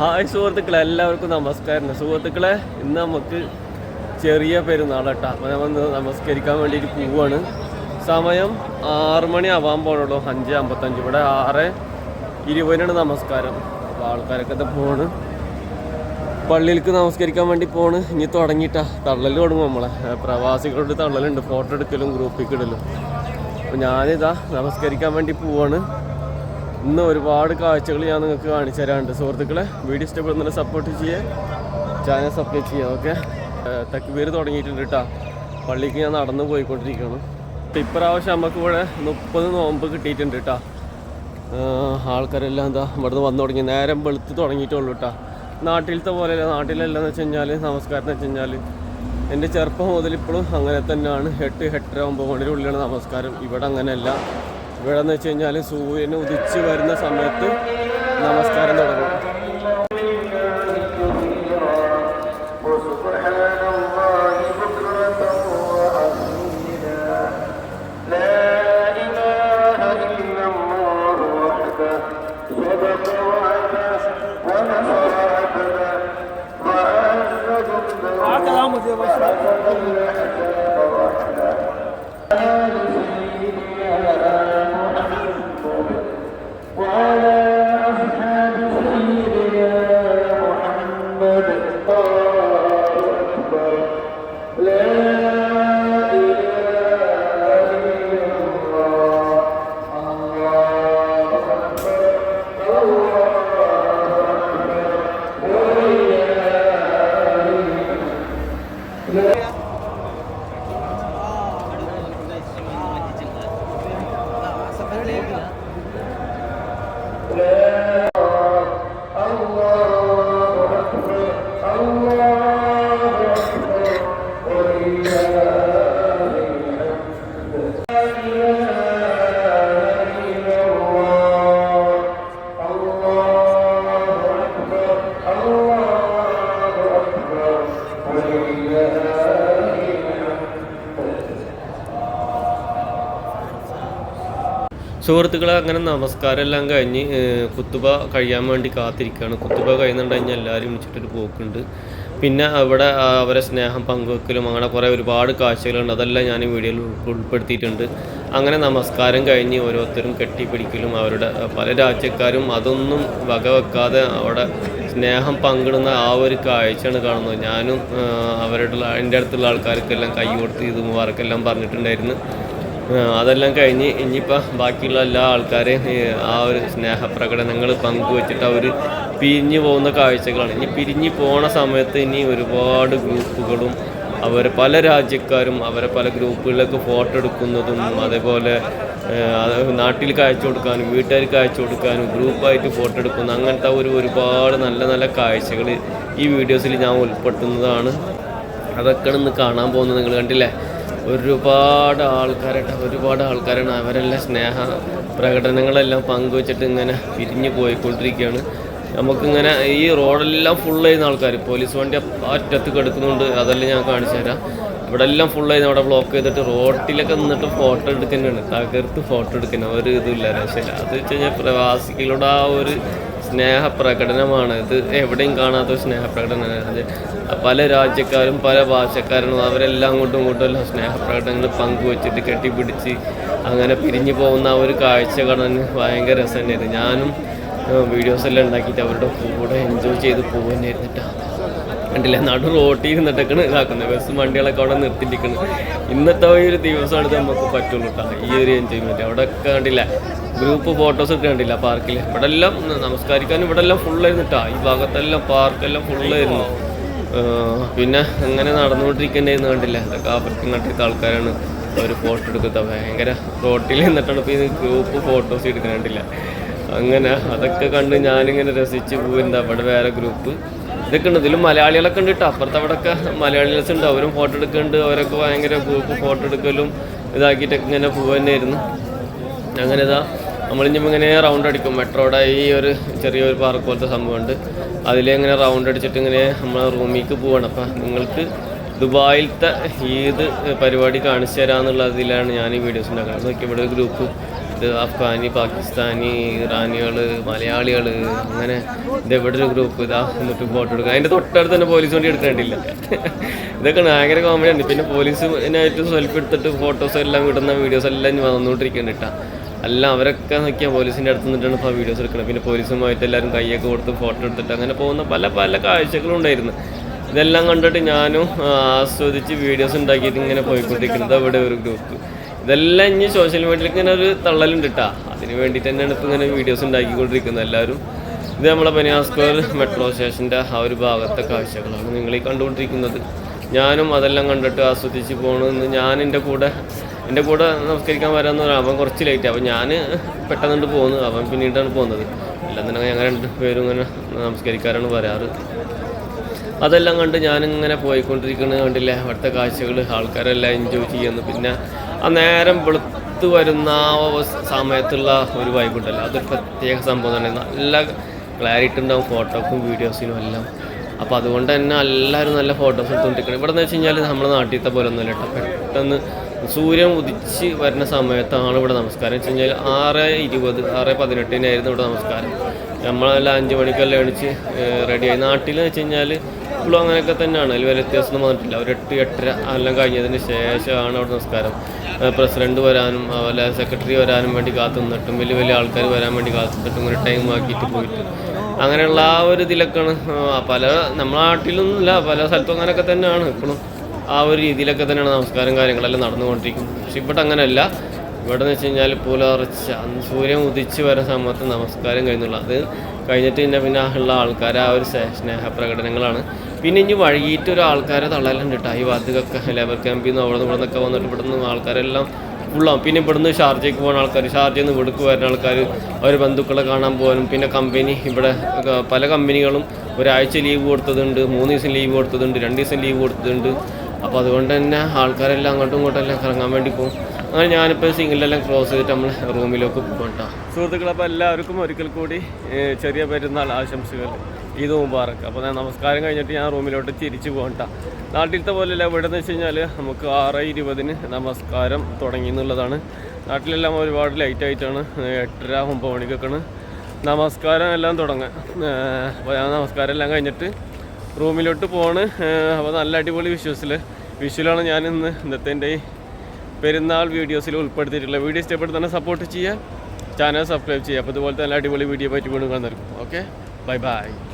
Hi സുഹൃത്തുക്കളെ എല്ലാവർക്കും നമസ്കാരം സുഹൃത്തുക്കളെ ഇന്ന് നമുക്ക് ചെറിയ പെരുന്നാളട്ടാ. അപ്പോൾ നമ്മൾ നമസ്കരിക്കാൻ വേണ്ടിയിട്ട് പോവാണ്. സമയം ആറ് മണി ആവാൻ പോകണുള്ളൂ അഞ്ച് അമ്പത്തഞ്ച്. ഇവിടെ ആറ് ഇരുപതിനാണ് നമസ്കാരം. അപ്പോൾ ആൾക്കാരൊക്കെ പോണ്. പള്ളിയിലേക്ക് നമസ്കരിക്കാൻ വേണ്ടി പോണ്. ഇനി തുടങ്ങിയിട്ടാ. തള്ളൽ തുടങ്ങും നമ്മളെ. പ്രവാസികളുടെ പ്രവാസികളോട് തള്ളലുണ്ട്. ഫോട്ടോ എടുക്കലും ഗ്രൂപ്പിൽ ഇടലും. അപ്പോൾ ഞാനിതാ നമസ്കരിക്കാൻ വേണ്ടി പോവാണ്. ഇന്ന് ഒരുപാട് കാഴ്ചകൾ ഞാൻ നിങ്ങൾക്ക് കാണിച്ചു തരാറുണ്ട്. സുഹൃത്തുക്കളെ വീഡിയോ ഇഷ്ടപ്പെടുന്നതിനെ സപ്പോർട്ട് ചെയ്യേ. ചാനൽ സബ്സ്ക്രൈബ് ചെയ്യാം ഓക്കെ തക്ബീർ തുടങ്ങിയിട്ടുണ്ട് കേട്ടോ പള്ളിക്ക് ഞാൻ നടന്നു പോയിക്കൊണ്ടിരിക്കുകയാണ്. ഇപ്രാവശ്യം നമുക്ക് ഇവിടെ മുപ്പത് നോമ്പ് കിട്ടിയിട്ടുണ്ട് കേട്ടോ ആൾക്കാരെല്ലാം എന്താ ഇവിടുന്ന് വന്നു തുടങ്ങി. നേരം വെളുത്ത് തുടങ്ങിയിട്ടുള്ളൂ കേട്ടോ നാട്ടിലത്തെ പോലെയല്ല നാട്ടിലല്ലെന്ന് വെച്ച് കഴിഞ്ഞാൽ നമസ്കാരം എന്ന് വെച്ച് കഴിഞ്ഞാൽ എന്റെ ചെറുപ്പം മുതൽ ഇപ്പോഴും അങ്ങനെ തന്നെയാണ്. എട്ട് എട്ടര ഒമ്പത് മണിയുടെ ഉള്ളിലാണ് നമസ്കാരം. ഇവിടെ അങ്ങനെയല്ല. ഇവിടെ എന്ന് വെച്ച് കഴിഞ്ഞാൽ സൂര്യന് ഉദിച്ച് വരുന്ന സമയത്ത് നമസ്കാരം തുടങ്ങും وسبحان الله بكرة وأصيلا സുഹൃത്തുക്കളെ അങ്ങനെ നമസ്കാരം എല്ലാം കഴിഞ്ഞ് കുത്തുബ കഴിയാൻ വേണ്ടി കാത്തിരിക്കുകയാണ്. കുത്തുബ കഴിയുന്നുണ്ട് കഴിഞ്ഞാൽ എല്ലാവരും വിളിച്ചിട്ടൊരു പോക്കുണ്ട്. പിന്നെ അവിടെ അവരെ സ്നേഹം പങ്കുവെക്കലും അങ്ങനെ കുറേ ഒരുപാട് കാഴ്ചകളുണ്ട്. അതെല്ലാം ഞാൻ വീഡിയോയിൽ ഉൾപ്പെടുത്തിയിട്ടുണ്ട്. അങ്ങനെ നമസ്കാരം കഴിഞ്ഞ് ഓരോരുത്തരും കെട്ടിപ്പിടിക്കലും അവരുടെ പല രാജ്യക്കാരും അതൊന്നും വകവെക്കാതെ അവിടെ സ്നേഹം പങ്കിടുന്ന ആ ഒരു കാഴ്ചയാണ് കാണുന്നത്. ഞാനും അവരുടെ എന്റെ അടുത്തുള്ള ആൾക്കാർക്കെല്ലാം കൈ കൊടുത്ത് ഇത് മുബാറക്കെല്ലാം പറഞ്ഞിട്ടുണ്ടായിരുന്നു. അതെല്ലാം കഴിഞ്ഞ് ഇനിയിപ്പോൾ ബാക്കിയുള്ള എല്ലാ ആൾക്കാരെയും ആ ഒരു സ്നേഹപ്രകടനങ്ങൾ പങ്കുവച്ചിട്ട് അവർ പിരിഞ്ഞു പോകുന്ന കാഴ്ചകളാണ്. ഇനി പിരിഞ്ഞു പോണ സമയത്ത് ഇനി ഒരുപാട് ഗ്രൂപ്പുകളും അവർ പല രാജ്യക്കാരും അവരെ പല ഗ്രൂപ്പുകളിലേക്ക് ഫോട്ടോ എടുക്കുന്നതും അതേപോലെ നാട്ടിൽ കാഴ്ച കൊടുക്കാനും വീട്ടുകാർക്ക് അയച്ചു കൊടുക്കാനും ഗ്രൂപ്പായിട്ട് ഫോട്ടോ എടുക്കുന്നു അങ്ങനത്തെ ഒരു ഒരുപാട് നല്ല നല്ല കാഴ്ചകൾ ഈ വീഡിയോസിൽ ഞാൻ ഉൾപ്പെടുത്തുന്നതാണ്. അതൊക്കെ ഇന്ന് കാണാൻ പോകുന്നത്. നിങ്ങൾ കണ്ടില്ലേ? ഒരുപാട് ആൾക്കാരുടെ ഒരുപാട് ആൾക്കാരാണ് അവരെല്ലാം സ്നേഹ പ്രകടനങ്ങളെല്ലാം പങ്കുവച്ചിട്ട് ഇങ്ങനെ പിരിഞ്ഞു പോയിക്കൊണ്ടിരിക്കുകയാണ്. നമുക്കിങ്ങനെ ഈ റോഡെല്ലാം ഫുൾ ചെയ്യുന്ന ആൾക്കാർ പോലീസ് വണ്ടി അറ്റത്ത് കിടക്കുന്നുണ്ട് അതെല്ലാം ഞാൻ കാണിച്ചു തരാം. ഇവിടെ എല്ലാം ഫുൾ ചെയ്യുന്ന അവിടെ ബ്ലോക്ക് ചെയ്തിട്ട് റോട്ടിലൊക്കെ നിന്നിട്ട് ഫോട്ടോ എടുക്കുന്നുണ്ട് തകർത്ത് ഫോട്ടോ എടുക്കുന്ന ഒരു ഇതുമില്ല രക്ഷയില്ല അത് വെച്ച് കഴിഞ്ഞാൽ പ്രവാസികളുടെ ആ ഒരു സ്നേഹ പ്രകടനമാണ് ഇത് എവിടെയും കാണാത്ത സ്നേഹപ്രകടനമാണ്. അത് പല രാജ്യക്കാരും പല ഭാഷക്കാരും അവരെല്ലാം അങ്ങോട്ടും ഇങ്ങോട്ടും എല്ലാം സ്നേഹപ്രകടനങ്ങൾ പങ്കുവെച്ചിട്ട് കെട്ടിപ്പിടിച്ച് അങ്ങനെ പിരിഞ്ഞു പോകുന്ന ആ ഒരു കാഴ്ച കാണാൻ ഭയങ്കര രസം തന്നെയായിരുന്നു ഞാനും വീഡിയോസ് എല്ലാം ഉണ്ടാക്കിയിട്ട് അവരുടെ കൂടെ എൻജോയ് ചെയ്ത് പോകുന്നതായിരുന്നു കേട്ടോ കണ്ടില്ല? നടു റോട്ടിൽ ഇരുന്നിട്ടൊക്കെയാണ് ഇതാക്കുന്നത് ബസ് വണ്ടികളൊക്കെ അവിടെ നിർത്തിയിരിക്കുന്നത് ഇന്നത്തെ ഒരു ദിവസമാണ് നമുക്ക് പറ്റുള്ളൂ കേട്ടോ ഈ ഒരു എൻജോയ്മെന്റ് അവിടെ കണ്ടില്ല? ഗ്രൂപ്പ് ഫോട്ടോസ് ഒക്കെ കണ്ടില്ല പാർക്കിൽ ഇവിടെ എല്ലാം നമസ്കരിക്കാനും ഇവിടെ എല്ലാം ഫുള്ളായിരുന്നു കേട്ടോ ഈ ഭാഗത്തെല്ലാം പാർക്കെല്ലാം ഫുള്ളായിരുന്നു പിന്നെ അങ്ങനെ നടന്നുകൊണ്ടിരിക്കേണ്ടായിരുന്നു കണ്ടില്ല? ഇതൊക്കെ ആഫ്രിക്കൻ കണ്ടിട്ട് ആൾക്കാരാണ് അവർ ഫോട്ടോ എടുക്കുന്നത്. ഭയങ്കര റോട്ടിൽ നിന്നിട്ടാണ് ഇപ്പോൾ ഇത് ഗ്രൂപ്പ് ഫോട്ടോസ് എടുക്കുന്നുണ്ടില്ല അങ്ങനെ അതൊക്കെ കണ്ട് ഞാനിങ്ങനെ രസിച്ച് പോയിരുന്നു അവിടെ വേറെ ഗ്രൂപ്പ് ഇതൊക്കെ ഉണ്ട് ഇതിൽ മലയാളികളൊക്കെ ഉണ്ട് കേട്ടോ അപ്പുറത്ത് അവിടെയൊക്കെ മലയാളീസ് ഉണ്ട്. അവരും ഫോട്ടോ എടുക്കുന്നുണ്ട്. അവരൊക്കെ ഭയങ്കര ഫോട്ടോ എടുക്കലും ഇതാക്കിയിട്ടൊക്കെ ഇങ്ങനെ പോകുന്നതായിരുന്നു അങ്ങനെ ഇതാ നമ്മളിഞ്ഞിപ്പോൾ ഇങ്ങനെ റൗണ്ട് അടിക്കും. മെട്രോയുടെ ഈ ഒരു ചെറിയൊരു പാർക്ക് പോലത്തെ സംഭവമുണ്ട്. അതിലിങ്ങനെ റൗണ്ട് അടിച്ചിട്ട് ഇങ്ങനെ നമ്മൾ റൂമിലേക്ക് പോവാണ്. അപ്പം നിങ്ങൾക്ക് ദുബായിലത്തെ ഏത് പരിപാടി കാണിച്ചു തരാമെന്നുള്ള അതിലാണ് ഞാൻ ഈ വീഡിയോസ് ഉണ്ടാക്കുന്നത്. നോക്കി ഇവിടെ ഒരു ഗ്രൂപ്പ് ഇത് അഫ്ഗാനി പാകിസ്ഥാനി ഇറാനികൾ മലയാളികൾ അങ്ങനെ ഇത് എവിടെ ഒരു ഗ്രൂപ്പ് ഇതാ എന്നിട്ട് ഫോട്ടോ എടുക്കുക. അതിന്റെ തൊട്ടടുത്ത് തന്നെ പോലീസ് വണ്ടി എടുക്കേണ്ടില്ല ഇതൊക്കെ ഭയങ്കര കോമഡി ഉണ്ട് പിന്നെ പോലീസ് ഇതിനായിട്ട് സെൽഫി എടുത്തിട്ട് ഫോട്ടോസ് എല്ലാം ഇടുന്ന വീഡിയോസ് എല്ലാം ഇനി വന്നുകൊണ്ടിരിക്കുന്നുണ്ട് കേട്ടോ എല്ലാം അവരൊക്കെ നോക്കിയാൽ പോലീസിന്റെ അടുത്ത് നിന്നിട്ടാണ് ഇപ്പോൾ വീഡിയോസ് എടുക്കുന്നത് പിന്നെ പോലീസുമായിട്ട് എല്ലാവരും കൈയൊക്കെ കൊടുത്ത് ഫോട്ടോ എടുത്തിട്ട് അങ്ങനെ പോകുന്ന പല പല കാഴ്ചകളും ഉണ്ടായിരുന്നു. ഇതെല്ലാം കണ്ടിട്ട് ഞാനും ആസ്വദിച്ച് വീഡിയോസ് ഉണ്ടാക്കിയിട്ട് ഇങ്ങനെ പോയിക്കൊണ്ടിരിക്കുന്നത് അവിടെ ഒരു ഗ്രൂപ്പ് ഇതെല്ലാം ഇനി സോഷ്യൽ മീഡിയയിൽ ഇങ്ങനെ ഒരു തള്ളലുണ്ട് കേട്ടോ അതിന് വേണ്ടിയിട്ട് തന്നെയാണ് ഇപ്പോൾ ഇങ്ങനെ വീഡിയോസ് ഉണ്ടാക്കിക്കൊണ്ടിരിക്കുന്നത് എല്ലാവരും. ഇത് നമ്മളെ പനിയാസ്കോർ മെട്രോ സ്റ്റേഷന്റെ ആ ഒരു ഭാഗത്തെ കാഴ്ചകളാണ് നിങ്ങൾ ഈ കണ്ടുകൊണ്ടിരിക്കുന്നത്. ഞാനും അതെല്ലാം കണ്ടിട്ട് ആസ്വദിച്ച് പോകണമെന്ന് ഞാൻ എന്റെ കൂടെ എന്റെ കൂടെ നമസ്കരിക്കാൻ വരാമെന്ന് അവൻ കുറച്ച് ലേറ്റ് അപ്പോൾ ഞാൻ പെട്ടെന്നുണ്ട് പോകുന്നു അവൻ പിന്നീടാണ് പോകുന്നത് തന്നെ ഞങ്ങൾ രണ്ട് പേരും ഇങ്ങനെ നമസ്കരിക്കാറാണ് വരാറ്. അതെല്ലാം കണ്ട് ഞാനിങ്ങനെ പോയിക്കൊണ്ടിരിക്കുന്നത് കണ്ടില്ലേ? അവിടുത്തെ കാഴ്ചകൾ ആൾക്കാരെല്ലാം എൻജോയ് ചെയ്യുന്നു. പിന്നെ ആ നേരം വെളുത്ത് വരുന്ന സമയത്തുള്ള ഒരു വൈബുണ്ടല്ലോ അതൊരു പ്രത്യേക സംഭവം തന്നെ. നല്ല ക്ലാരിറ്റി ഉണ്ടാവും ഫോട്ടോക്കും വീഡിയോസിനും എല്ലാം. അപ്പോൾ അതുകൊണ്ട് തന്നെ എല്ലാവരും നല്ല ഫോട്ടോസ് എടുത്തുകൊണ്ടിരിക്കണം. ഇവിടെ എന്ന് വെച്ച് കഴിഞ്ഞാൽ നമ്മുടെ നാട്ടിലത്തെ പോലെ ഒന്നുമില്ല കേട്ടോ. പെട്ടെന്ന് സൂര്യൻ ഉദിച്ച് വരുന്ന സമയത്താണ് ഇവിടെ നമസ്കാരം. വെച്ച് കഴിഞ്ഞാൽ ആറ് ഇരുപത് ആറ് പതിനെട്ടിനായിരുന്നു ഇവിടെ നമസ്കാരം. നമ്മളെല്ലാം അഞ്ച് മണിക്കെല്ലാം എണിച്ച് റെഡിയായി നാട്ടിൽ വെച്ച് കഴിഞ്ഞാൽ ഇപ്പോഴും അങ്ങനെയൊക്കെ തന്നെയാണ്. അതിൽ വലിയ വ്യത്യാസമൊന്നും വന്നിട്ടില്ല. ഒരു എട്ട് എട്ടര എല്ലാം കഴിഞ്ഞതിന് ശേഷമാണ് അവിടെ നമസ്കാരം പ്രസിഡന്റ് വരാനും അതുപോലെ സെക്രട്ടറി വരാനും വേണ്ടി കാത്തു നിന്നിട്ടും വലിയ വലിയ ആൾക്കാർ വരാൻ വേണ്ടി കാത്തു നിന്നിട്ടും ഒരു ടൈം ആക്കിയിട്ട് പോയിട്ട്. അങ്ങനെയുള്ള ആ ഒരു ഇതിലൊക്കെയാണ് പല നമ്മുടെ നാട്ടിലൊന്നുമില്ല പല സ്ഥലത്തും അങ്ങനെയൊക്കെ തന്നെയാണ്. ഇപ്പോഴും ആ ഒരു രീതിയിലൊക്കെ തന്നെയാണ് നമസ്കാരം കാര്യങ്ങളെല്ലാം നടന്നുകൊണ്ടിരിക്കുന്നത്. പക്ഷെ ഇവിടെ അങ്ങനെയല്ല. ഇവിടെ എന്ന് വെച്ച് കഴിഞ്ഞാൽ പുലർച്ച സൂര്യൻ ഉദിച്ച് വരുന്ന സമയത്ത് നമസ്കാരം കഴിഞ്ഞുള്ളൂ അത് കഴിഞ്ഞിട്ട് പിന്നെ പിന്നെ ഉള്ള ആൾക്കാർ ആ ഒരു സ്നേ- സ്നേഹ പ്രകടനങ്ങളാണ്. പിന്നെ ഇനി വൈകിട്ട് ഒരു ആൾക്കാരെ തള്ളലുണ്ട് കേട്ടോ. ഈ ഭാഗത്തൊക്കെ ലേബർ ക്യാമ്പിൽ നിന്ന് അവിടെ നിന്ന് ഇവിടെ വന്നിട്ട് ഇവിടെ നിന്ന് ആൾക്കാരെല്ലാം ഫുള്ളാവും പിന്നെ ഇവിടുന്ന് ഷാർജയ്ക്ക് പോകുന്ന ആൾക്കാർ ഷാർജയിൽ നിന്ന് ഇവിടേക്ക് വരുന്ന ആൾക്കാർ അവർ ബന്ധുക്കളെ കാണാൻ പോകാനും പിന്നെ കമ്പനി ഇവിടെ പല കമ്പനികളും ഒരാഴ്ച ലീവ് കൊടുത്തതുണ്ട് മൂന്ന് ദിവസം ലീവ് കൊടുത്തതുണ്ട് രണ്ട് ദിവസം ലീവ് കൊടുത്തതുണ്ട്. അപ്പോൾ അതുകൊണ്ട് തന്നെ ആൾക്കാരെല്ലാം അങ്ങോട്ടും ഇങ്ങോട്ടും എല്ലാം കറങ്ങാൻ വേണ്ടി പോകും. അങ്ങനെ ഞാനിപ്പോൾ സിംഗിളെല്ലാം ക്ലോസ് ചെയ്തിട്ട് നമ്മൾ റൂമിലേക്ക് പോകട്ടോ സുഹൃത്തുക്കളപ്പോൾ എല്ലാവർക്കും ഒരിക്കൽ കൂടി ചെറിയ പെരുന്നാൾ ആശംസകൾ. ഈദ് മുബാറക്ക് അപ്പോൾ ഞാൻ നമസ്കാരം കഴിഞ്ഞിട്ട് ഞാൻ റൂമിലോട്ട് തിരിച്ചു പോകണ്ട നാട്ടിലത്തെ പോലെയല്ല ഇവിടെ എന്ന് വെച്ച് കഴിഞ്ഞാൽ നമുക്ക് ആറ് ഇരുപതിന് നമസ്കാരം തുടങ്ങി എന്നുള്ളതാണ്. നാട്ടിലെല്ലാം ഒരുപാട് ലൈറ്റ് ആയിട്ടാണ് എട്ടര ഒമ്പത് മണിക്കൊക്കെയാണ് നമസ്കാരം എല്ലാം തുടങ്ങുക അപ്പോൾ ഞാൻ നമസ്കാരം എല്ലാം കഴിഞ്ഞിട്ട് റൂമിലോട്ട് പോവാണ്. അപ്പോൾ നല്ല അടിപൊളി വിഷ്വസിൽ വിഷ്വലാണ് ഞാൻ ഇന്ന് ഇന്നത്തെ എന്റെ ഈ പെരുന്നാൾ വീഡിയോസിൽ ഉൾപ്പെടുത്തിയിട്ടുള്ള വീഡിയോ ഇഷ്ടപ്പെടുന്ന സപ്പോർട്ട് ചെയ്യുക. ചാനൽ സബ്സ്ക്രൈബ് ചെയ്യുക. അപ്പോൾ ഇതുപോലത്തെ നല്ല അടിപൊളി വീഡിയോ പറ്റി വീണ്ടും കാണുന്നതായിരിക്കും ഓക്കെ ബൈ ബൈ